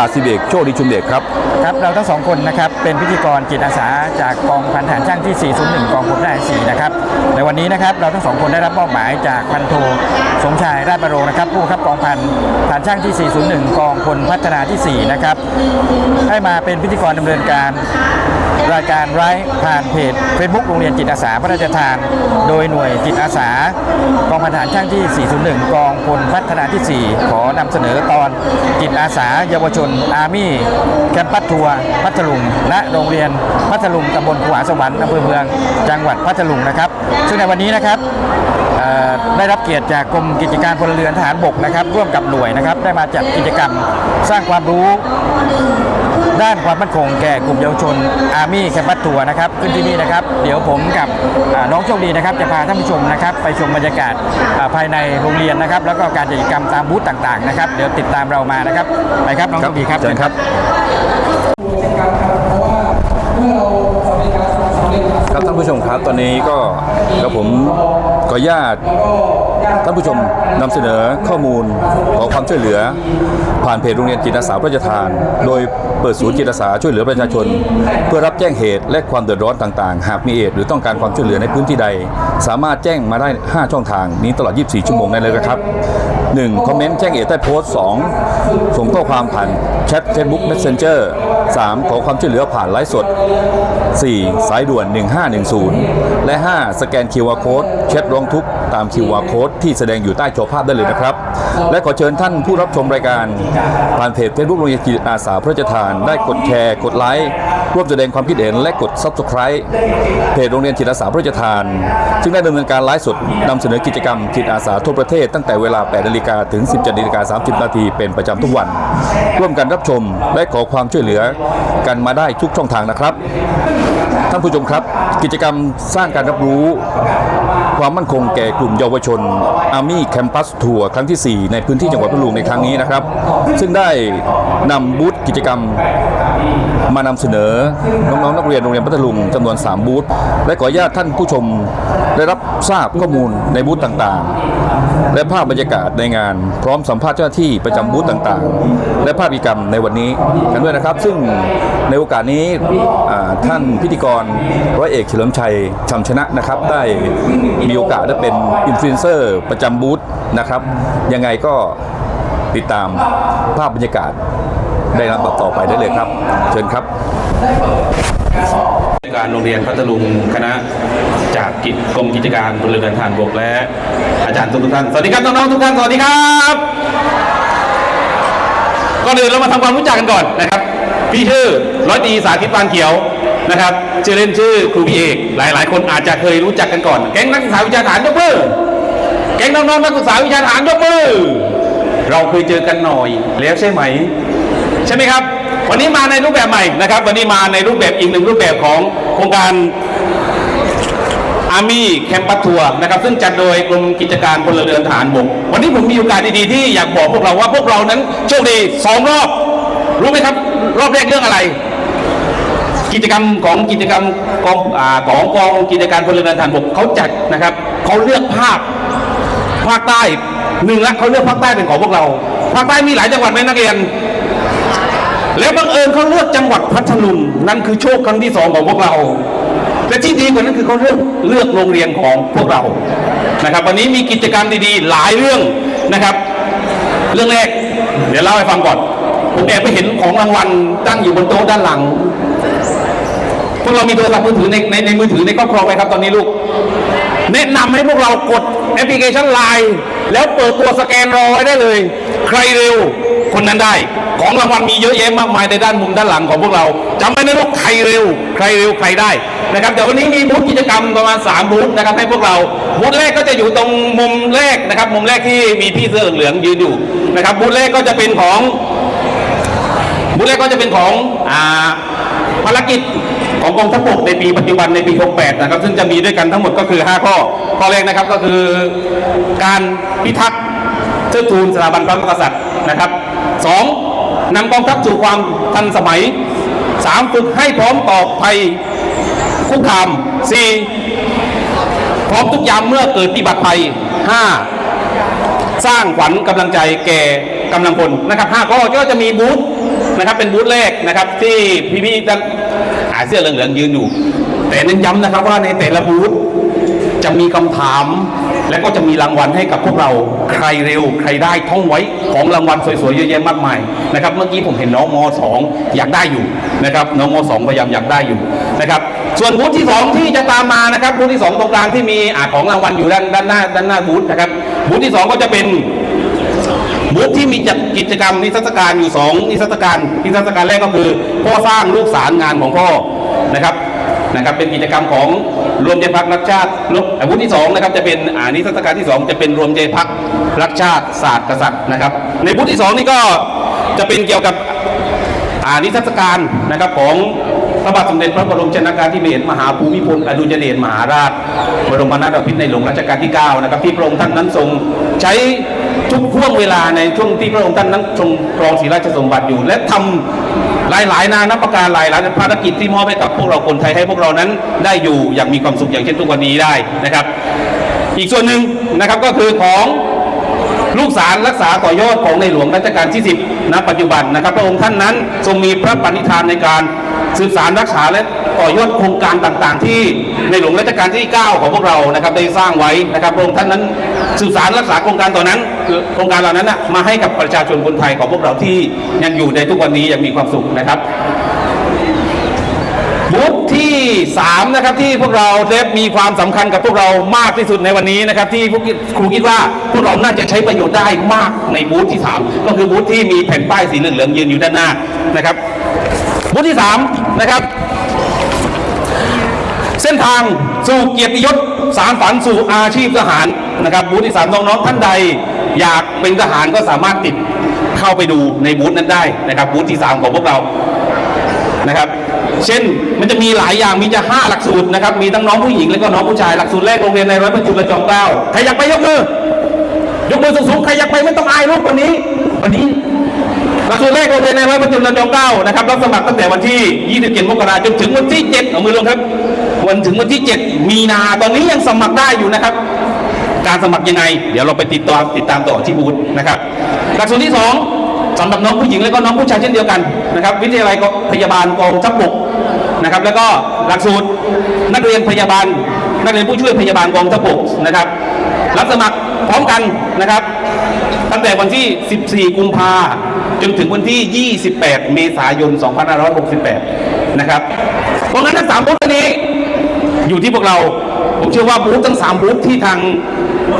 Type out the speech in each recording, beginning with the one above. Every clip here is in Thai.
จ่าสิบเอกโชคดีชุมเด็กครับ ครับ เราทั้งสองคนนะครับเป็นพิธีกรจิตอาสาจากกองพันทหารช่างที่ 401 กองพลทหาร4นะครับในวันนี้นะครับเราทั้งสองคนได้รับมอบหมายจากพันโทสมชายราชบรโรงนะครับผู้บังคับกองพันทหารช่างที่ 401 กองพลพัฒนาที่ 4 นะครับ ให้มาเป็นพิธีกรดำเนินการรายการไร้ผ่านเพจ Facebook โรงเรียนจิตอาสาพระราชทาน โดยหน่วยจิตอาสากองพันทหารช่างที่ 401 กองพลพัฒนาที่ 4 ขอนำเสนอตอนจิตอาสาเยาวชนอาร์มี่แคมปัสทัวร์พัทลุง และโรงเรียนพัทลุงตำบลขวาสวรรค์อำเภอเมืองจังหวัดพัทลุงนะครับ ซึ่งในวันนี้นะครับได้รับเกียรติจากกรมกิจการพลเรือนทหารบกนะครับ ร่วมกับหน่วยนะครับ ได้มาจัดกิจกรรมสร้างความรู้ ด้านความมั่นคงแก่กลุ่มเยาวชนอาร์มี่แคมปัสทัวร์นะครับขึ้นที่นี่นะครับ เดี๋ยวผมกับอ่าน้องโชคดีนะครับ จะพาท่านผู้ชมนะครับ ไปชมบรรยากาศอ่าภายในโรงเรียนนะครับ แล้วก็การกิจกรรมตามบูธต่างๆนะครับ เดี๋ยวติดตามเรามานะครับไปครับน้องโชคดีครับเชิญครับ ครับท่านผู้ชมครับตอนนี้ก็กับผมขออนุญาตท่านผู้ชมนำเสนอข้อมูลขอความช่วยเหลือ ผ่านเพจโรงเรียนจิตอาสาพระราชทาน โดยเปิดศูนย์จิตอาสาช่วยเหลือประชาชน เพื่อรับแจ้งเหตุและความเดือดร้อนต่างๆ หากมีเหตุหรือต้องการความช่วยเหลือในพื้นที่ใด สามารถแจ้งมาได้ 5 ช่องทางนี้ตลอด 24 ชั่วโมงได้เลยนะครับ 1. คอมเมนต์แจ้งเหตุใต้โพสต์ 2. ส่งข้อความผ่านแชท Facebook Messenger 3. ขอความช่วยเหลือผ่านไลฟ์สด 4. สายด่วน 1510 และ 5. สแกน QR Code เช็ดร้องทุกข์ตาม QR Code ที่แสดงอยู่ใต้จอภาพได้เลยนะครับ และขอเชิญท่านผู้รับชมรายการผ่านเพจเฟซบุ๊กโรงเรียนจิตอาสาพระราชทาน ได้กดแชร์ กดไลค์ ร่วมแสดงความคิดเห็นและกด Subscribe เพจโรงเรียนจิตอาสาพระราชทาน ซึ่งได้ดำเนินการไลฟ์สดนำเสนอกิจกรรมจิตอาสาทั่วประเทศตั้งแต่เวลา 8 นาฬิกาถึง 17 นาฬิกา 30 นาทีเป็นประจำทุกวัน ร่วมกันรับชมและขอความช่วยเหลือกันมาได้ทุกช่องทางนะครับ ท่านผู้ชมครับ กิจกรรมสร้างการรับรู้ ความมั่นคงแก่กลุ่มเยาวชน Army Campus Tour ครั้งที่ 4 ในพื้นที่จังหวัดพัทลุงในครั้งนี้นะครับ ซึ่งได้นำบูธกิจกรรมมานำเสนอน้องๆนักเรียนโรงเรียนพัทลุงจำนวน 3 บูธและขออนุญาตท่านผู้ชมได้รับทราบข้อมูลในบูธต่างๆ และภาพบรรยากาศในงาน พร้อมสัมภาษณ์เจ้าหน้าที่ประจำบูธต่างๆ และภาพกิจกรรมในวันนี้กันด้วยนะครับ ซึ่งในโอกาสนี้ท่านพิธีกรร้อยเอกเฉลิมชัยชำชนะนะครับได้มีโอกาสได้เป็นอินฟลูเอนเซอร์ประจำบูธนะครับ ยังไงก็ติดตามภาพบรรยากาศได้ลำดับต่อไปได้เลยครับ เชิญครับการโรงเรียนพัทลุงคณะจากกิจกรมกิจการพลเรือนทหารบกและ อาจารย์ทุกท่าน สวัสดีครับน้องๆทุกท่าน สวัสดีครับก่อนอื่นเรามาทำความรู้จักกันก่อนนะครับ พี่ชื่อร้อยตีสาธิตปานเขียว นะครับชื่อเล่นชื่อครูพี่เอก หลาย ๆ คนอาจจะเคยรู้จักกันก่อน แก๊งนักศึกษาวิชาทหารยกมือแก๊งน้องๆนักศึกษาวิชาทหารยกมือเราเคยเจอกันหน่อยแล้วใช่ไหม ใช่ไหมครับ วันนี้มาในรูปแบบใหม่นะครับ วันนี้มาในรูปแบบอีกหนึ่งรูปแบบของโครงการอาร์มี่แคมปัสทัวร์นะครับ ซึ่งจัดโดยกรมกิจการพลเรือนฐานบกวันนี้ผมมีโอกาสดีๆที่อยากบอกพวกเราว่าพวกเรานั้นโชคดีสองรอบ รู้ไหมครับ รอบแรกเรื่องอะไร กิจกรรมของกิจกรรมกองอของกองกิจการพลเรือนฐานบกเขาจัดนะครับเขาเลือกภาคภาคใต้หนึ่งละเขาเลือกภาคใต้เป็นของพวกเราภาคใต้มีหลายจังหวัดไหมนักเรียน แล้วบังเอิญเขาเลือกจังหวัดพัทลุงนั่นคือโชคครั้งที่สองของพวกเราและที่ดีกว่านั้นคือเขาเลือกเลือกโรงเรียนของพวกเรานะครับ วันนี้มีกิจกรรมดีๆ หลายเรื่องนะครับ เรื่องแรก เดี๋ยวเล่าให้ฟังก่อน ผมแอบไปเห็นของรางวัลตั้งอยู่บนโต๊ะด้านหลัง พวกเรามีโทรศัพท์มือถือในในในมือถือในครอบครองไหมครับตอนนี้ลูก แนะนำให้พวกเรากดแอปพลิเคชันไลน์แล้วเปิดตัวสแกนรอไว้ได้เลย ใครเร็วคนนั้นได้ ของรางวัลมีเยอะแยะมากมายในด้านมุมด้านหลังของพวกเราจำไว้นะลูกใครเร็ว ใครเร็วใครได้นะครับเดี๋ยววันนี้มีบูธกิจกรรมประมาณ3บูธนะครับให้พวกเราบูธแรกก็จะอยู่ตรงมุมแรกนะครับ มุมแรกที่มีพี่เสื้อเหลืองยืนอยู่นะครับบูธแรกก็จะเป็นของ บูธแรกก็จะเป็นของอ่าภารกิจของกองทัพบกในปีปัจจุบันในปี 68 นะครับ ซึ่งจะมีด้วยกันทั้งหมดก็คือ 5 ข้อ ข้อแรกนะครับก็คือการพิทักษ์เชิดทูนสถาบันพระมหากษัตริย์นะครับ 2. นำกองทัพสู่ความทันสมัย 3. ฝึกให้พร้อมต่อภัยคุกคามสี่พร้อมทุกยามเมื่อเกิดปีบัติภัยห้าสร้างขวัญกำลังใจแก่กำลังพลนะครับห้าข้อก็จะมีบูธ นะครับเป็นบูธแรกนะครับ ที่พี่ๆท่านอาเสื้อเหลืองๆยืนอยู่ แต่เน้นย้ำนะครับว่าในแต่ละบูธจะมีคำถาม และก็จะมีรางวัลให้กับพวกเราใครเร็ว ใครได้ท่องไว้ของรางวัลสวยๆเยอะแยะมากมายนะครับ เมื่อกี้ผมเห็นน้องม .2 อยากได้อยู่นะครับน้องม .2 พยายามอยากได้อยู่นะครับส่วนบูธที่ 2 ที่จะตามมานะครับบูธที่ 2 ตรงกลางที่มีอของรางวัลอยู่ด้านด้านหน้าด้านหน้าบูธนะครับบูธที่ 2 ก็จะเป็น บูธที่มีจัดกิจกรรมนิทรรศการอยู่ 2 นิทรรศการนิทรรศการแรกก็คือพ่อสร้างลูกสารงานของพ่อนะครับนะครับเป็นกิจกรรมของรวมใจพักรักชาติรวมอ่าบูธที่2นะครับจะเป็นอ่านิทรรศการที่ 2 จะเป็นรวมใจพักรักชาติศาสตร์กษัตริย์นะครับ ในบูธที่ 2 นี่ก็จะเป็นเกี่ยวกับอานิทรรศการนะครับของพระบาทสมเด็จพระบรมชนากาธิเบศรมหาภูมิพลอดุลยเดชมหาราช บรมนาถบพิตรในหลวงรัชกาลที่ 9 นะครับ ที่พระองค์ท่านนั้นทรงใช้ ทุกห่วงเวลาในช่วงที่พระองค์ท่านนั้นทรงครองศรีราชสมบัติอยู่ และทำหลายๆ นานับประการหลายหลายภารกิจที่มอบให้กับพวกเราคนไทยให้พวกเรานั้นได้อยู่อย่างมีความสุขอย่างเช่นทุกวันนี้ได้นะครับ อีกส่วนหนึ่งนะครับก็คือของลูกสารรักษาต่อยอดของในหลวงรัชกาลที่ 10 ณ ปัจจุบันนะครับ พระองค์ท่านนั้นทรงมีพระปณิธานในการ สืบสารรักษาและต่อยอดโครงการต่างๆ ที่ในหลวงรัชกาลที่ 9 ของพวกเรานะครับได้สร้างไว้นะครับพระองค์ท่านนั้นสืบสารรักษาโครงการต่อนนั้นโครงการเหล่านั้นนะมาให้กับประชาชนคนไทยของพวกเราที่ยังอยู่ในทุกวันนี้ยังมีความสุขนะครับบูธที่3นะครับที่พวกเราเดฟมีความสำคัญกับพวกเรามากที่สุดในวันนี้นะครับที่พวกครูคิดว่าพวกเราน่าจะใช้ประโยชน์ได้มากในบูธที่ 3 ก็คือบูธที่มีแผ่นป้ายสีเหลืองๆยืนอยู่ด้านหน้านะครับบูธที่ 3 นะครับ เส้นทางสู่เกียรติยศสารฝันสู่อาชีพทหารนะครับบูธที่สามน้องๆท่านใด อยากเป็นทหารก็สามารถติดเข้าไปดูในบูธนั้นได้นะครับบูธที่สามของพวกเรานะครับ เช่นมันจะมีหลายอย่างมีจะห้าหลักสูตรนะครับ มีทั้งน้องผู้หญิงและก็น้องผู้ชายหลักสูตรแรกโรงเรียนในร้อยประจุระจอมเกล้าใครอยากไปยกมือยกมือสูงๆใครอยากไปไม่ต้องอายลูกวันนี้ วันนี้ หลักสูตรแรกโรงเรียนในร้อยประจุระจอมเกล้านะครับรับสมัครตั้งแต่วันที่ 27 มกราคมจนถึงวันที่ 7 เอามือลงครับ วันถึงวันที่ 7 มีนาตอนนี้ยังสมัครได้อยู่นะครับ การสมัครยังไง เดี๋ยวเราไปติดต่อติดตามต่อที่บูธนะครับ หลักสูตรที่ 2สำหรับน้องผู้หญิงและก็น้องผู้ชายเช่นเดียวกันนะครับ วิทยาลัยพยาบาลกองทัพบกนะครับ แล้วก็หลักสูตรนักเรียนพยาบาลนักเรียนผู้ช่วยพยาบาลกองทัพบกนะครับ รับสมัครพร้อมกันนะครับ ตั้งแต่วันที่ 14 กุมภาจนถึงวันที่ 28 เมษายน 2568 นะครับเพราะงั้นทั้งสามบูธนี้ อยู่ที่พวกเรา ผมเชื่อว่าบูธทั้งสามบูธที่ทาง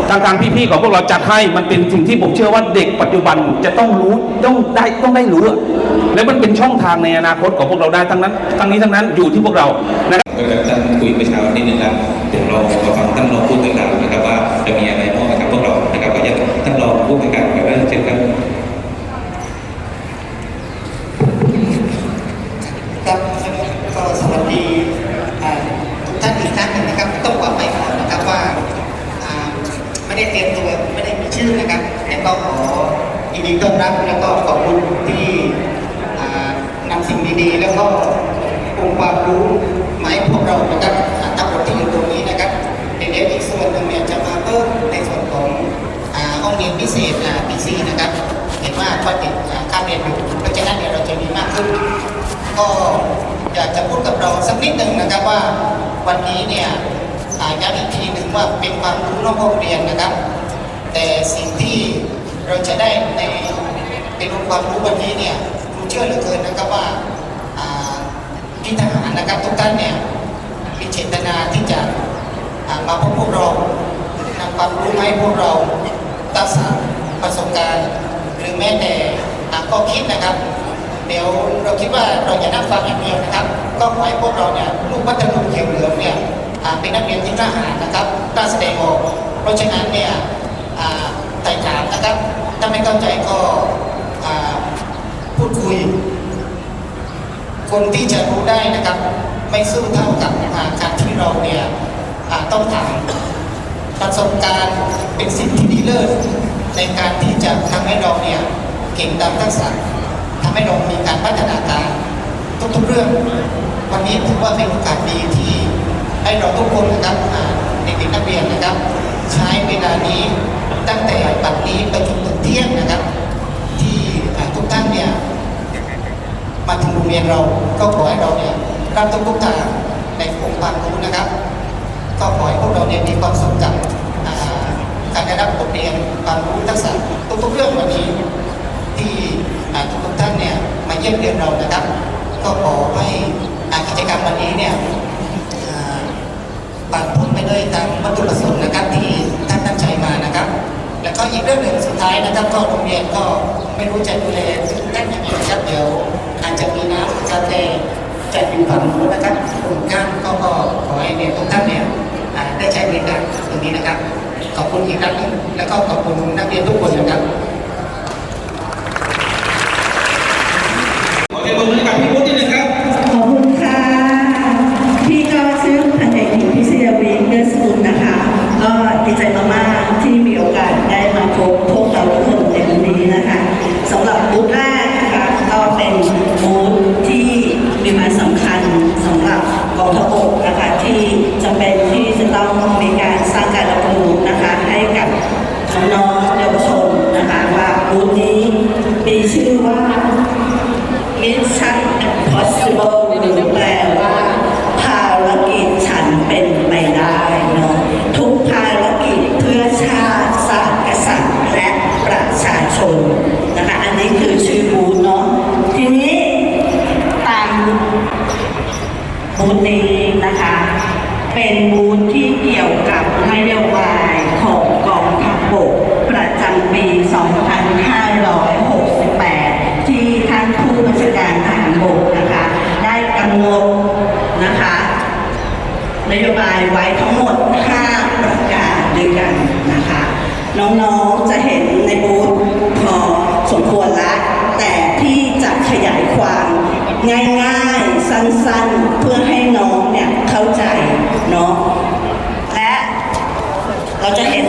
ทางทางพี่ๆของพวกเราจัดให้มันเป็นสิ่งที่ผมเชื่อว่าเด็กปัจจุบันจะต้องรู้ต้องได้ต้องได้รู้ และมันเป็นช่องทางในอนาคตของพวกเราได้ทั้งนั้น ทั้งนี้ทั้งนั้นอยู่ที่พวกเรานะครับจะท่านคุยเมื่อเช้านิดนึงครับ เดี๋ยวเรามาฟังท่านรองผู้อำนวยการนะครับว่าจะมีอะไรบ้างนะครับพวกเรานะครับขออนุญาตท่านรองผู้อำนวยการครับเชิญครับครับก็สวัสดีทุกท่านอีกครั้งนึงนะครับ ต้องบอกไปก่อนนะครับว่าไม่ได้เตรียมตัวไม่ได้มีชื่อนะครับแต่ก็ขอยินดีต้อนรับแล้วก็ขอบคุณที่นำสิ่งดีๆ แล้วก็องค์ความรู้มาให้พวกเรานะครับ ส่วนหนึ่งเนี่ยจะมาเพิ่มในส่วนของห้องเรียนพิเศษอ่า PC นะครับเห็นว่าก็ติดค่าเรียนอยู่เพราะฉะนั้นเนี่ยเราจะมีมากขึ้น ก็อยากจะพูดกับเราสักนิดหนึ่งนะครับว่าวันนี้เนี่ยย้ำอีกทีหนึ่งว่าเป็นความรู้นอกห้องเรียนนะครับ แต่สิ่งที่เราจะได้ในเป็นองค์ความรู้วันนี้เนี่ยครูเชื่อเหลือเกินนะครับว่าพี่ทหารนะครับทุกท่านเนี่ยมีเจตนาที่จะ มาพบพวกเรานำความรู้มาให้พวกเราทักษะประสบการณ์ หรือแม้แต่อ่าข้อคิดนะครับ เดี๋ยวเราคิดว่าเราจะนั่งฟังอย่างเดียวนะครับ ก็ขอให้พวกเราเนี่ยลูกพัฒนุเขียวเหลืองเนี่ยเป็นนักเรียนที่กล้าหาญนะครับกล้าแสดงออก เพราะฉะนั้นเนี่ยไต่ถามนะครับ ถ้าไม่เข้าใจก็พูดคุย คนที่จะรู้ได้นะครับ ไม่สู้เท่ากับการที่เราเนี่ย ต้องถามประสบการณ์เป็นสิ่งที่ดีเลิศในการที่จะทำให้เราเนี่ยเก่งตามทักษะทำให้เรามีการพัฒนาการทุกๆเรื่อง วันนี้ถือว่าเป็นโอกาสดีที่ให้เราทุกคนนะครับเด็กนักเรียนนะครับ ใช้เวลานี้ตั้งแต่ปัดนี้ไปจนถึงเที่ยงนะครับ ที่ทุกท่านเนี่ยมาถึงโรงเรียนเราก็ขอให้เราเนี่ยรับทุกทุกทางในองค์ความรู้นะครับ ก็ขอให้พวกเราเนี่ยมีความสุขกับอ่าการได้รับบทเรียนความรู้ทักษะทุกๆเรื่องวันนี้ที่ทุกท่านเนี่ยมาเยี่ยมเยียนเรานะครับ ก็ขอให้กิจกรรมวันนี้เนี่ยอ่าผ่านพ้นไปด้วยตามวัตถุประสงค์นะครับที่ท่านตั้งใจมานะครับ แล้วก็อีกเรื่องหนึ่งสุดท้ายนะครับ ก็โรงเรียนก็ไม่รู้จะดูแลท่านยังไงนะครับเดี๋ยวอาจจะมีน้ำกาแฟจัดอยู่ฝั่งนู้นนะครับตรงข้าม นี้นะครับ ขอบคุณอีกครั้งหนึงแล้วก็ขอบคุณนักเรียนทุกคนนะครับ ขอเสียงปรบมือให้กับพี่พุทธนิดนึงครับ ขอบคุณค่ะ พี่ก็ชื่อพันเอกหญิงพิชยาวีเลือดสกุลนะคะ ก็ดีใจมากๆที่มีโอกาสได้มาพบพวกเราทุกคนในวันนี้นะคะสำหรับบูธแรกนะคะก็เป็นบูธที่มีความสำคัญสำหรับกองทัพบกนะคะที่จำเป็นที่จะต้องมีการสร้างการรับรู้นะคะให้กับน้องๆเยาวชนนะคะว่าบูธนี้มีชื่อว่า Mission Impossible หรือแปลว่าภารกิจฉันเป็นไปได้เนาะทุกภารกิจเพื่อชาติศาสตร์กษัตริย์และประชาชนนะคะอันนี้คือชื่อบูธเนาะทีนี้ตามบูธนี้นะคะ เป็นบูธที่เกี่ยวกับนโยบายของกองทัพบกประจำปี 2568 ที่ท่านผู้บัญชาการทหารบกนะคะ ได้กำหนดนะคะ นโยบายไว้ทั้งหมด 5 ประการด้วยกันนะคะ น้องๆจะเห็นในบูธพอสมควรละ แต่พี่จะขยายความง่ายๆ สั้นๆ เพื่อให้น้องเนี่ยเข้าใจเนาะและเราจะเห็น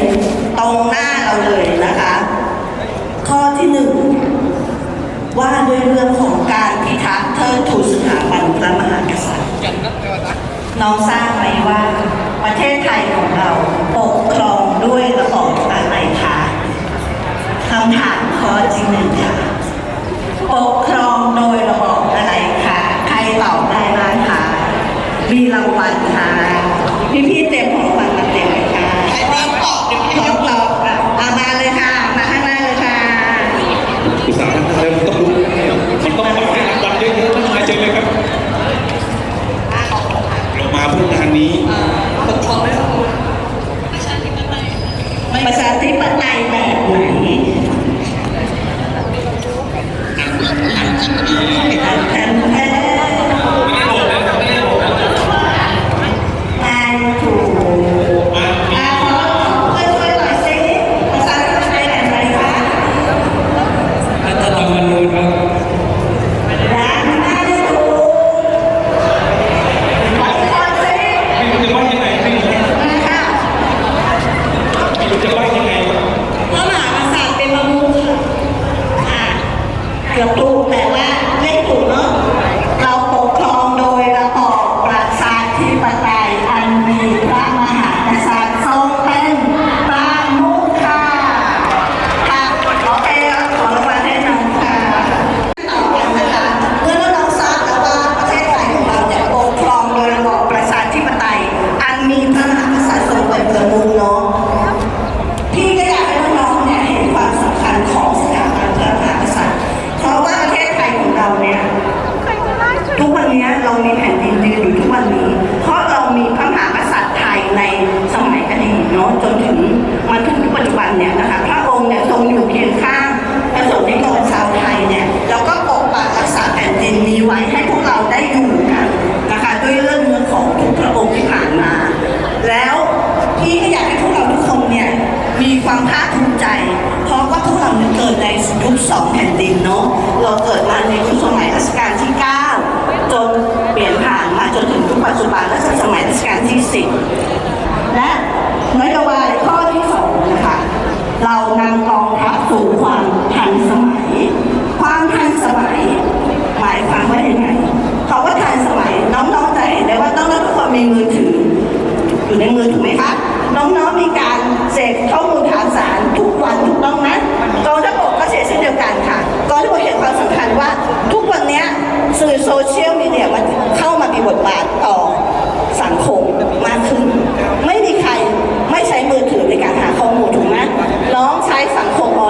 ตรงหน้าเราเลยนะคะ ข้อที่หนึ่งว่าด้วยเรื่องของการพิทักษ์เทิดทูนสถาบันพระมหากษัตริย์น้องทราบไหมว่า ประเทศไทยของเราปกครองด้วยระบอบอะไรคะคำถามข้อที่หนึ่งค่ะปกครองโดยระบอบอะไรคะใครตอบได้บ้างคะ มีรางวัลค่ะ พี่พี่ๆเต็มของฟังมาเต็มเลยค่ะใครพร้อมตอบพร้อมตอบอะเอามาเลยค่ะ มาข้างหน้าเลยค่ะ อุตสาหกรรมอะไรมันต้องรู้มันต้องมาให้รางวัลเยอะๆต้องมาเจอเลยครับ เรามาเพื่องานนี้ ประชาธิปไตยแบบไหนแทนแท้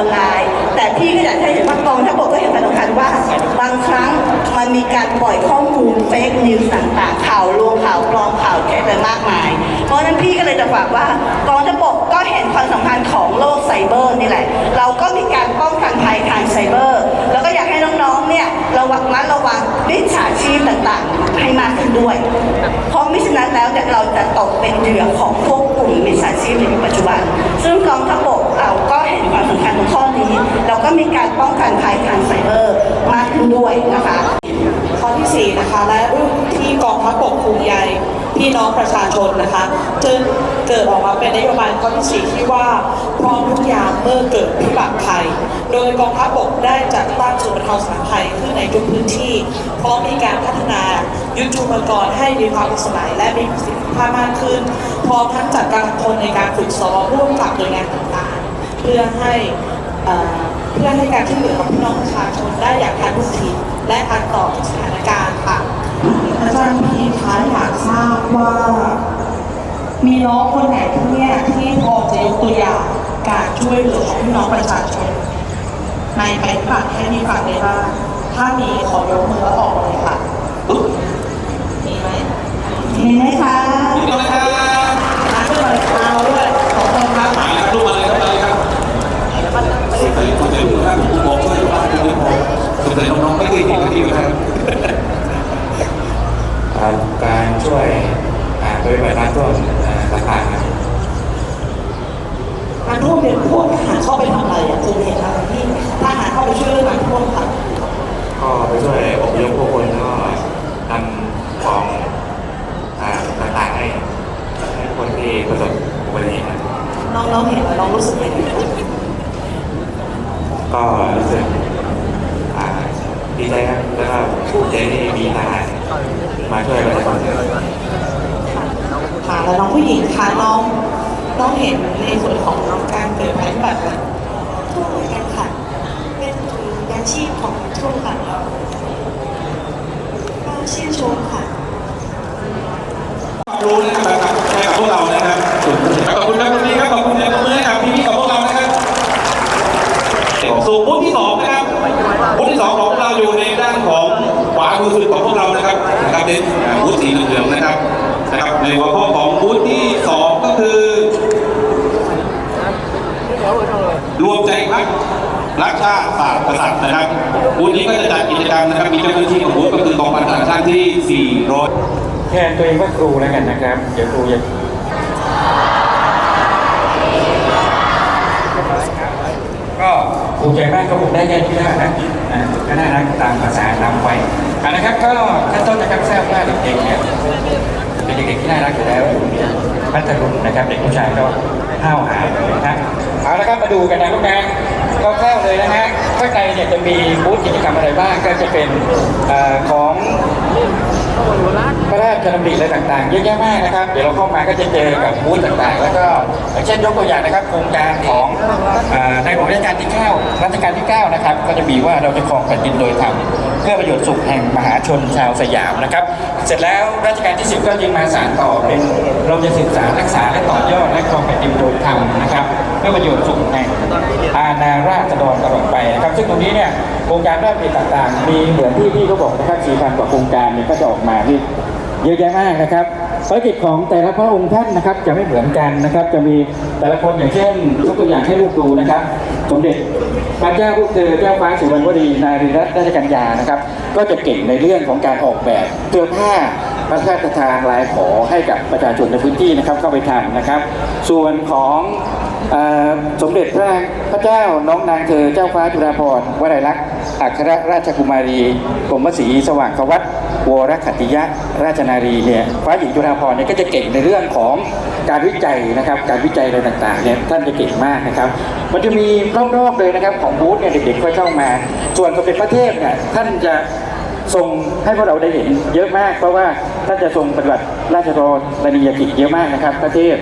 ออนไลน์ แต่พี่ก็อยากให้เห็นว่ากองทัพบกก็เห็นความสำคัญว่า บางครั้งมันมีการปล่อยข้อมูลเฟกนิวส์ต่างๆ ข่าวลวงข่าวปลอมข่าวเท็จอะไรมากมาย เพราะฉะนั้นพี่ก็เลยจะฝากว่ากองทัพบกก็เห็นความสำคัญของโลกไซเบอร์นี่แหละ เราก็มีการป้องกันภัยทางไซเบอร์ แล้วก็อยากให้น้องๆเนี่ยระวังมัดระวังมิจฉาชีพต่างๆ ให้มากขึ้นด้วย เพราะมิฉะนั้นแล้วเนี่ยเราจะตกเป็นเหยื่อของพวกกลุ่มมิจฉาชีพในปัจจุบัน ซึ่งกองทัพบก เราก็เห็นความสำคัญของข้อนี้ เราก็มีการป้องกันภัยทางไซเบอร์มากขึ้นด้วยนะคะข้อที่ 4 นะคะ และที่กองทัพบกภูมิใยพี่น้องประชาชนนะคะจึงเกิดออกมาเป็นนโยบายข้อที่ 4 ที่ว่าพร้อมทุกยามเมื่อเกิดพิบัติภัย โดยกองทัพบกได้จัดตั้งศูนย์บรรเทาสาธารณภัยขึ้นในทุกพื้นที่พร้อมมีการพัฒนายุทธุปกรณ์ให้มีความทันสมัยและมีประสิทธิภาพมากขึ้น พร้อมทั้งจัดการคนในการฝึกซ้อมร่วมกับหน่วยงานต่าง เพื่อให้เอ่อเพื่อให้การช่วยเหลือกับพี่น้องประชาชนได้อย่างทันท่วงทีและทันต่อสถานการณ์ค่ะอาจารย์พีคะอยากทราบว่า มีน้องคนไหนที่เนี่ยที่พอจะยกตัวอย่างการช่วยเหลือของพี่น้องประชาชนในไปฏิบัติให้มีฟังได้บ้างถ้ามีขอยกมือแล้วออกมาเลยค่ะมีไหมมีไหมคะนี่ก็นะครับมาขึ้นมาเลยค่ะเราด้วยขอบคุณครับมาแล้วลูกมาเลยครับมาเลยครับ สุดเลยสุดเลยครับผมบอกเลยว่าสุดเลยผมสุดเลยน้องๆไม่เคยเห็นที่นะครับการช่วยปฏิบัติกาช่วงต่างๆการร่วมเรียนพวกทหารเข้าไปทำอะไรอะคือเห็นอะไรที่ทหารเข้าไปช่วยเรื่องน้ำท่วมค่ะก็ไปช่วยอพยพผู้คนก็นำของอ่าต่างๆให้ให้คนที่ประสบอุบัติเหตุครับ น้องน้องเห็นแล้วน้องรู้สึกยังไง ก็รู้สึกอ่าดีใจครับแล้วก็ภูมิใจที่มีทหารมาช่วยประชาชนครับ ค่ะแล้วน้องผู้หญิงค่ะน้องน้องเห็นในส่วนของการเกิดภัยพิบัติไหม ทุกเหมือนกันค่ะ เป็นถื ออาชีพของช่วงค่ะก็ชื่นชมค่ะ รู้นะครับให้กับพวกเรานะครับขอบคุณครับวันนี้ครับขอบคุณในมือให้กับพี่ๆกับพวกเรานะครับสู่บูธที่สองนะครับบูธที่สองของเราอยู่ในด้านของขวามือสุดของพวกเรานะครับนะครับเป็นบูธสีเหลืองๆนะครับนะครับในหัวข้อของบูธที่สองก็คือ รวมใจพัก รักชาติศาสตร์กษัตริย์นะครับบูธนี้ก็จะจัดกิจกรรมนะครับมีเจ้าหน้าที่ของบูธก็คือกองพันทหารช่างที่ 400แทนตัวเองว่าครูแล้วกันนะครับ เดี๋ยวครูจะก็ภูมิใจมากก็ผมได้แค่ที่ได้นะอ่าก็น่ารักตามภาษาตามวัยนะครับก็ขั้นต้นนะครับทราบว่าเด็กๆเนี่ยเป็นเด็กๆที่น่ารักอยู่แล้วพัทลุงนะครับ เด็กผู้ชายก็ห้าวหาญนะครับ เอาละครับมาดูกันนะลูกนะก็เข้าเลยนะฮะข้างในเนี่ยจะมีบูธกิจกรรมอะไรบ้างก็จะเป็นอของพระราชดำริอะไรต่างๆ เยอะแยะมากนะครับ เดี๋ยวเราเข้ามาก็จะเจอกับบูธต่างๆ แล้วก็เช่นยกตัวอย่างนะครับ โครงการของอในหลวงรัชกาลที่9รัชกาลที่9นะครับ ก็จะมีว่าเราจะครองแผ่นดินโดยธรรมเพื่อประโยชน์สุขแห่งมหาชนชาวสยามนะครับ เสร็จแล้วรัชกาลที่ 10 ก็ยังมาสานต่อเป็นเราจะศึกษารักษาและต่อยอดและครองแผ่นดินโดยธรรมนะครับ เพื่อประโยชน์สุขแห่งอาณาราษฎรตลอดไปนะครับซึ่งตรงนี้เนี่ยโครงการด้านต่างๆ มีเหมือนที่พี่เขาบอกนะครับสี่พันกว่าโครงการเนี่ยก็จะออกมาที่เยอะแยะมากนะครับภารกิจของแต่ละพระองค์ท่านนะครับจะไม่เหมือนกันนะครับ จะมีแต่ละคนอย่างเช่นยกตัวอย่างให้ลูกดูนะครับ สมเด็จพระเจ้าลูกเธอเจ้าฟ้าสุวรรณวดีนารีรัตนราชกัญญานะครับ ก็จะเก่งในเรื่องของการออกแบบเสื้อผ้าพระราชทานลายขอให้กับประชาชนในพื้นที่นะครับเข้าไปทำนะครับ ส่วนของ สมเด็จพระพระเจ้าน้องนางเธอเจ้าฟ้าจุฬาภรณ์วลัยลักษณ์อัครราชกุมารีกรมศรีสว่างควัตวรขัตติยะราชนารีเนี่ยฟ้าหญิงจุฬาภรณ์เนี่ยก็จะเก่งในเรื่องของการวิจัยนะครับ การวิจัยอะไรต่างๆเนี่ยท่านจะเก่งมากนะครับ มันจะมีรอบๆเลยนะครับของบูธเนี่ยเด็กๆค่อยเข้ามา ส่วนสมเด็จพระเทพเนี่ยท่านจะทรงให้พวกเราได้เห็นเยอะมาก เพราะว่าท่านจะทรงปฏิบัติราชกรณียกิจเยอะมากนะครับ พระเทพ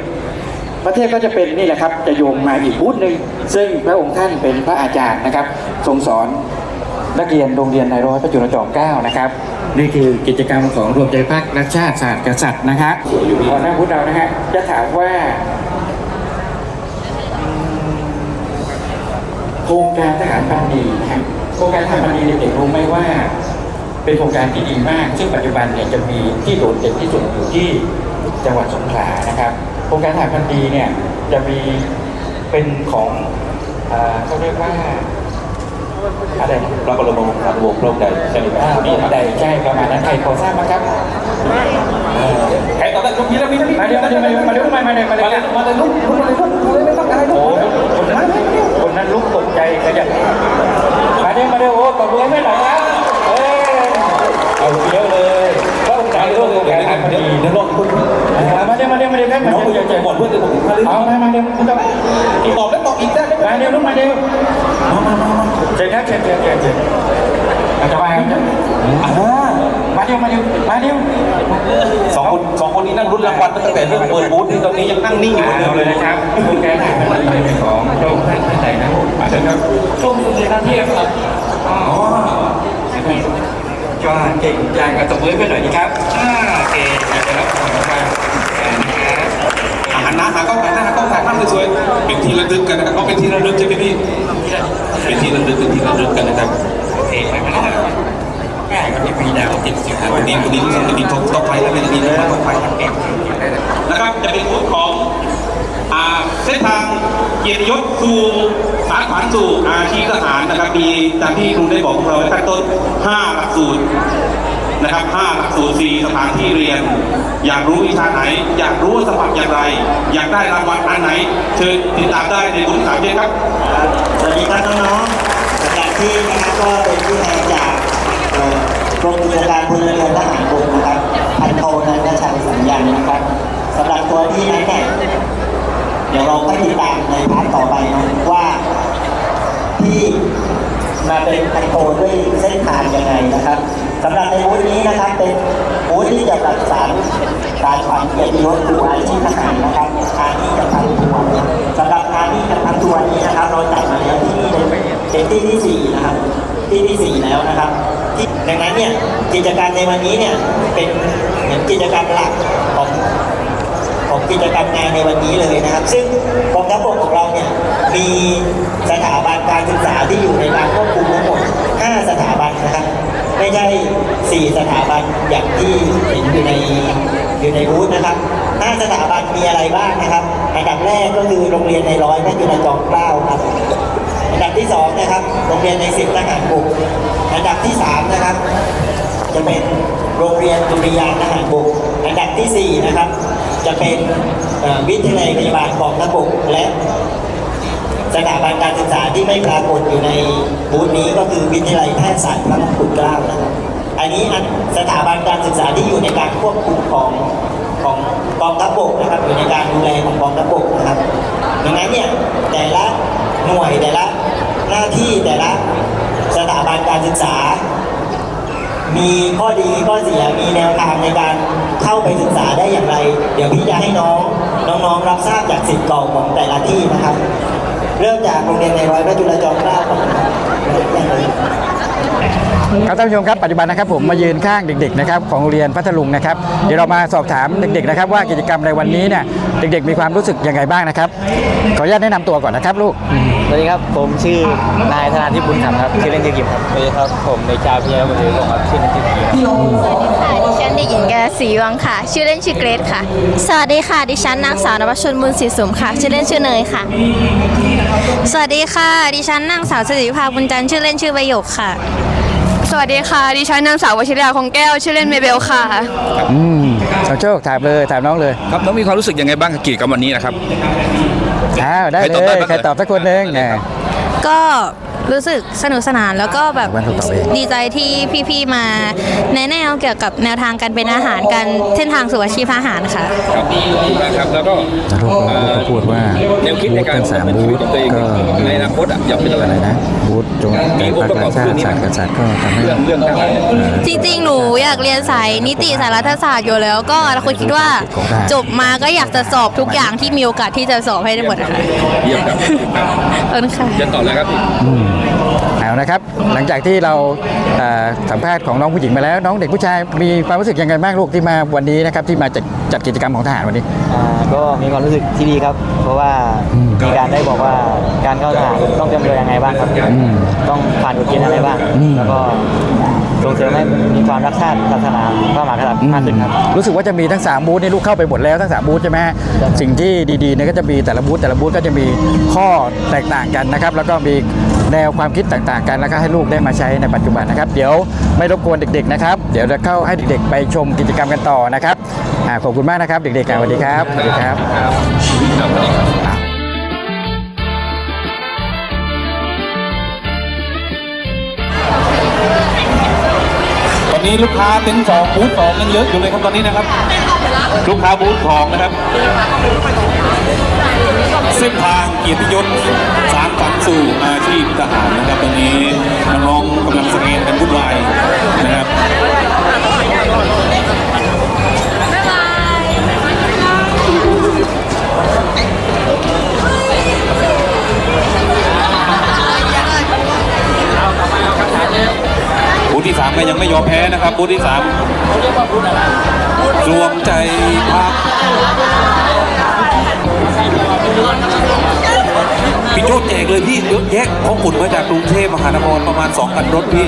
พระเทพก็จะเป็นนี่แหละครับจะโยงมาอีกบูธหนึ่งซึ่งพระองค์ท่านเป็นพระอาจารย์นะครับ ทรงสอนนักเรียนโรงเรียนนายร้อยพระจุลจอมเกล้านะครับนี่คือกิจกรรมของรวมใจพักรักชาติศาสตร์กษัตริย์นะครับขอหน้าพุทธเรานะฮะจะถามว่าโครงการทหารพันดีครับโครงการทหารพันดีเด็กๆรู้ไหมว่า เป็นโครงการที่ดีมาก ซึ่งปัจจุบันเนี่ยจะมีที่โดดเด่นที่สุดอยู่ที่จังหวัดสงขลานะครับ โครงการทหารพันดีเนี่ยจะมีเป็นของเขาเรียกว่าอะไรนะพระบรมวงศานุวงศ์พระองค์ใดใช่ไหมครับอ่าพระองค์ใดใช่ประมาณนั้นใครพอทราบไหมครับใครตอบได้ทุกทีแล้วมีนะมีมาเดี๋ยวมาเดี๋ยวมาเดี๋ยวมาเดี๋ยวมาเดี๋ยวมาเดี๋ยวมาเดี๋ยวมาเลยลุกลุกมาเลยวลุกมาเลยไม่ต้องอะไรลุโอ้กคนนั้นคนนั้นลุกตกใจขยับมาเดี๋ยวมาเดี๋ยวโอ้ตบมือไม่หน่อยนะเตั้งแต่เรื่องเปิดบูธนี่ตอนนี้ยังนั่งนิ่งอยู่เหมือนเดิเอามเลเลยยนะครับโครงการทหารพันดีเป็นของพระองค์ท่านท่านใดนะมาเชิญครับชมสุนทรเทพครับอ๋อจอเก่งจังกับตบมือไปหน่อยดีครับอ่าโอเคอยากจะรับของรางวัลนะครับหันหน้าหากล้องหันหน้าหากล้องถ่ายภาพสวยๆเป็นที่ระลึกกันนะครับก็เป็นที่ระลึกใช่ไหมพี่เป็นที่ระลึกเป็นที่ระลึกกันนะครับโอเคไม่เป็นไรแม่ก็จะมีดาวติดสิครับวันนี้วันนี้รู้สึกจะมีท็อปท็อปไฟแล้วเป็นนี้นะครับท็อปไฟเก่งได้เลย นะครับ จะเป็นรูปของเส้นทางเกียรติยศสู่สารฝันสู่อาชีพทหารนะครับมีตามที่ครูได้บอกพวกเราไว้ขั้นต้น 5 หลักสูตรนะครับ 5 หลักสูตร 4 สถานที่เรียน อยากรู้วิชาไหน อยากรู้ว่าสมัครอย่างไร อยากได้รางวัลอันไหน เชิญติดตามได้ในกลุ่มสามเช่นครับสวัสดีครับน้องๆสถานที่นะครับก็เป็นผู้แทนจากกรมกิจการพลเรือนทหารบกนะครับพันโทนันทชัยสัญญานะครับ สำหรับตัวที่นั้นเนี่ยเดี๋ยวเราก็ติดตามในพาร์ทต่อไปนะว่าที่มาเป็นพันโทด้วยเส้นทางยังไงนะครับสำหรับในบูธนี้นะครับเป็นบูธที่จะรักษาการฝันเกียรติยศสู่อาชีพทหารนะครับอาที่จะทำทัวสำหรับงานที่จะทำทัวนี้นะครับ เราจัดมาแล้วที่นี่เป็นที่ที่สี่นะครับ ที่ที่สี่แล้วนะครับที่ดังนั้นเนี่ยกิจกรรมในวันนี้เนี่ยเป็นเหมือนกิจกรรมหลักของ ของกิจกรรมงานในวันนี้เลยนะครับ ซึ่งกองทัพบกของเราเนี่ยมีสถาบันการศึกษาที่อยู่ในการควบคุมทั้งหมด 5 สถาบันนะครับ ไม่ใช่ 4 สถาบันอย่างที่เห็นอยู่ในอยู่ในบูธนะครับ 5 สถาบันมีอะไรบ้างนะครับ อันดับแรกก็คือโรงเรียนในร้อยพระจุลจอมเกล้าครับอันดับที่สองนะครับ โรงเรียนในสิบทหารบกอันดับที่สามนะครับ จะเป็นโรงเรียนดุริยางค์ทหารบกอันดับที่4นะครับ จะเป็นวิทยาลัยพยาบาลกองทัพบกและสถาบันการศึกษาที่ไม่ปรากฏอยู่ในบูธนี้ก็คือวิทยาลัยแพทยศาสตร์พระมงกุฎเกล้านะครับอันนี้สถาบันการศึกษาที่อยู่ในการควบคุมของของกองทัพบกนะครับอยู่ในการดูแลของกองทัพบกนะครับดังนั้นเนี่ยแต่ละหน่วยแต่ละหน้าที่แต่ละสถาบันการศึกษา มีข้อดีข้อเสียมีแนวทางในการ เข้าไปศึกษาได้อย่างไร เดี๋ยวพี่จะให้น้องน้องๆรับทราบจากสิทธิ์เก่าของแต่ละที่นะครับ เริ่มจากโรงเรียนในร้อยพระจุลจอมเกล้าก่อนนะครับเริ่มได้เลยครับท่านผู้ชมครับปัจจุบันนะครับผมมายืนข้างเด็กๆนะครับของโรงเรียนพัทลุงนะครับเดี๋ยวเรามาสอบถามเด็กๆนะครับ ว่ากิจกรรมในวันนี้เนี่ยเด็กๆ มีความรู้สึกยังไงบ้างนะครับขออนุญาตแนะนำตัวก่อนนะครับลูกสวัสดีครับผมชื่อนายธนาทิพย์บุญขำครับชื่อเล่นชื่อกิมครับสวัสดีครับผมในชาพิยาบุญเรืองครับชื่อเล่นชื่อกิมค่ะดิฉั นเด็กหญิงกาศรีวังค่ะ ชื่อเล่นชื่อเกรซค่ะ สวัสดีค่ะ ดิฉันนางสาวนวชนบุญศรีสมค่ะ ชื่อเล่นชื่อเนยค่ะ สวัสดีค่ะ ดิฉันนางสาวสิริภาบุญจันทร์ชื่อเล่นชื่อใบหยกค่ะ สวัสดีค่ะ ดิฉันนางสาววชิรยาคงแก้ว ชื่อเล่นเมเบลค่ะ อืมสาวโชคถามเลยถามน้องเลยครับน้องมีความรู้สึกยังไงบ้างกับกิจกรรมวันนี้นะครับอ้าวได้ใครเลตอบได้ยบ้างใครตอบสักคนหนึ่งอ่าก็ รู้สึกสนุกสนานแล้วก็แบบบ้านถูกตอบเองดีใจที่พี่ๆมาแนะแนวเกี่ยวกับแนวทางการเป็นอาหารการเส้นทางสู่อาชีพอาหารค่ะครับนะครับแล้วก็แล้วลูกก็ลูกก็พูดว่าแนวคิดในการทั้งสามเป็นชีบูวิตธของตัวเองก็ในอนาคตอะอยากเป็นอะไรอะไรนะ บูธจงใจพรรคราชาติศาสตร์กษัตริย์ก็ทำให้ เรื่องเรื่องทหารเอ่อจริงๆ หนูอยากเรียนสายนิติสารรัฐศาสตร์อยู่แล้ว ก็เราคุยคิดว่าจบมาก็อยากจะสอบทุกอย่างที่มีโอกาสที่จะสอบให้ได้หมดอะค่ะเยี่ยมครับขอบคุณค่ะจะต่อเลยครับพี่เอานะครับ หลังจากที่เราเอ่อสัมภาษณ์ของน้องผู้หญิงมาแล้ว น้องเด็กผู้ชายมีความรู้สึกยังไงบ้างลูกที่มาวันนี้นะครับที่มาจัดจัดกิจกรรมของทหารวันนี้อ่าก็มีความรู้สึกที่ดีครับ เพราะว่ามีการได้บอกว่าการเข้าทหารต้องเตรียมตัวยังไงบ้างครับอืมต้องผ่านกฎเกณฑ์อะไรบ้างอืมแล้วก็ส่งเสริมให้มีความรักชาติศาสนาพระมหากษัตริย์มากขึ้นครับรู้สึกว่าจะมีทั้ง3บูธนี่ลูกเข้าไปหมดแล้วทั้ง3บูธใช่ไหมฮะสิ่งที่ดีๆเนี่ยก็จะมีแต่ละบูธแต่ละบูธก็จะมีข้อแตกต่างกันนะครับ แล้วก็มี แนวความคิดต่างๆ กันแล้วก็ให้ลูกได้มาใช้ในปัจจุบันนะครับ เดี๋ยวไม่รบกวนเด็กๆนะครับ เดี๋ยวจะเข้าให้เด็กๆ ไปชมกิจกรรมกันต่อนะครับอ่าขอบคุณมากนะครับเด็กๆอะสวัสดีครับสวัสดีครับตอนนี้ลูกค้าเต็นท์สองบูธสองยังเยอะอยู่เลยครับตอนนี้นะครับ ลูกค้าบูธสองนะครับ เส้นทางเกียรติยศสารฝันสู่อาชีพทหารนะครับตอนนี้น้องๆกำลังสแกนกันวุ่นวายนะครับบูธที่สามก็ยังไม่ยอมแพ้นะครับบูธที่สามรวมใจพัก เลยพี่เยอะแยะเขาขุดมาจากกรุงเทพมหานครประมาณ2คันรถพี่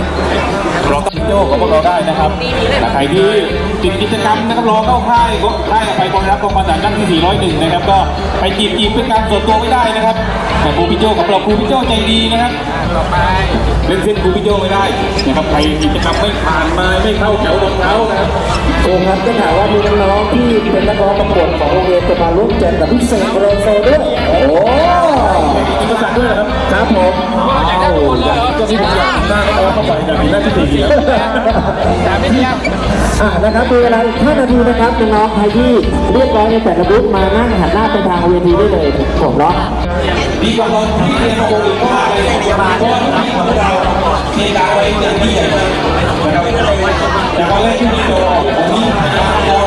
รอกับพี่โจ้กับพวกเราได้นะครับถ้าใครที่ติดกิจกรรมนะครับรอเข้าค่ายก็ค่ายอภัยบริรักษ์กองพันทหารด้านที่ 401 นะครับ ก็ไปจีบจีบเป็นการส่วนตัวไม่ได้นะครับแต่ครูพี่โจ้กับเราครูพี่โจ้ใจดีนะครับ เล่นเส้นครูพี่โจ้ไม่ได้นะครับใครกิจกรรมไม่ผ่านมาไม่เข้าแถวรองเท้านะครับโอ้ครับก็ถามว่ามีน้องๆที่เป็นนักร้องประกวดของโรงเรียนจะมาร่วมแจมกับพี่เสกโรโซด้วยโอ้มีประสานด้วยนะครับครับผมอ้าวก็ที่ผมอยากหน้าเขาเข้าไปจากหน้าที่สี่แล้วอ่านะครับมีเวลาอีก5นาทีนะครับน้องๆใครที่เรียบร้อยในแต่ละบูธมานั่งหันหน้าไปทางเวทีได้เลยผมเนาะ ดีกว่าตอนที่เรียนโควิดมากเลยเพราะว่าที่ของเรามีการไว้เงินที่ใหญ่มากนะครับแต่ตอนแรกที่มีตัวของที่ทางการเรา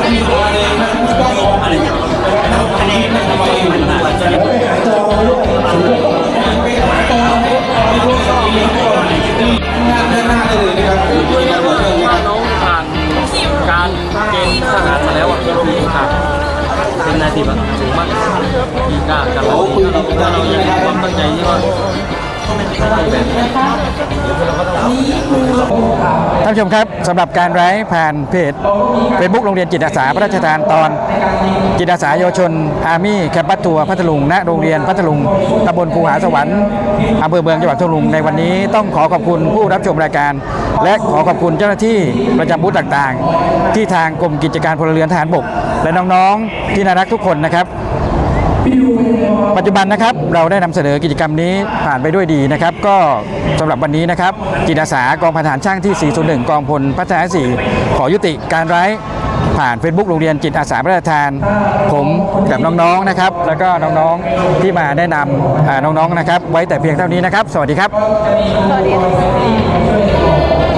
ที่มีตัวเองก็รออยู่นะครับอันนี้ไม่ทำอะไรอยู่ไปหาจอมาด้วยไปหาจอให้ไปด้วยสกีให้เราที่นด้านหน้าได้เลยนะครับคุยกันหมดเรื่องนี้น้องานการเกณฑ์ทหารมาแล้วอะมีค่ะ เป็นนายสิบอะสูงมากมีกล้ากันเราถ้าเรายังมีความตั้งใจที่ว่าแบบท่านผู้ชมครับสำหรับการไลฟ์ผ่านเพจเฟซบุ๊กโรงเรียนจิตอาสาพระราชทานตอน จิตอาสาเยาวชน อาร์มี่แคมปัสทัวพัทลุงณโรงเรียนพัทลุงตำบลภูหาสวรรค์อำเภอเมืองจังหวัดพัทลุงในวันนี้ต้องขอขอบคุณผู้รับชมรายการ และขอขอบคุณเจ้าหน้าที่ประจำบูธต่างๆ ที่ทางกรมกิจการพลเรือนทหารบก และน้องๆที่น่ารักทุกคนนะครับ ปัจจุบันนะครับเราได้นำเสนอกิจกรรมนี้ผ่านไปด้วยดีนะครับ ก็สำหรับวันนี้นะครับจิตอาสากองพันทารช่างที่ 401 กองพลพัฒนา4ขอยุติการไร้ผ่าน Facebook โรงเรียนจิตอาสาพระราชทาน ผมกับน้องๆนะครับ แล้วก็น้องๆที่มาแนะนำน้องๆนะครับ ไว้แต่เพียงเท่านี้นะครับ สวัสดีครับสวัสดีค่ะ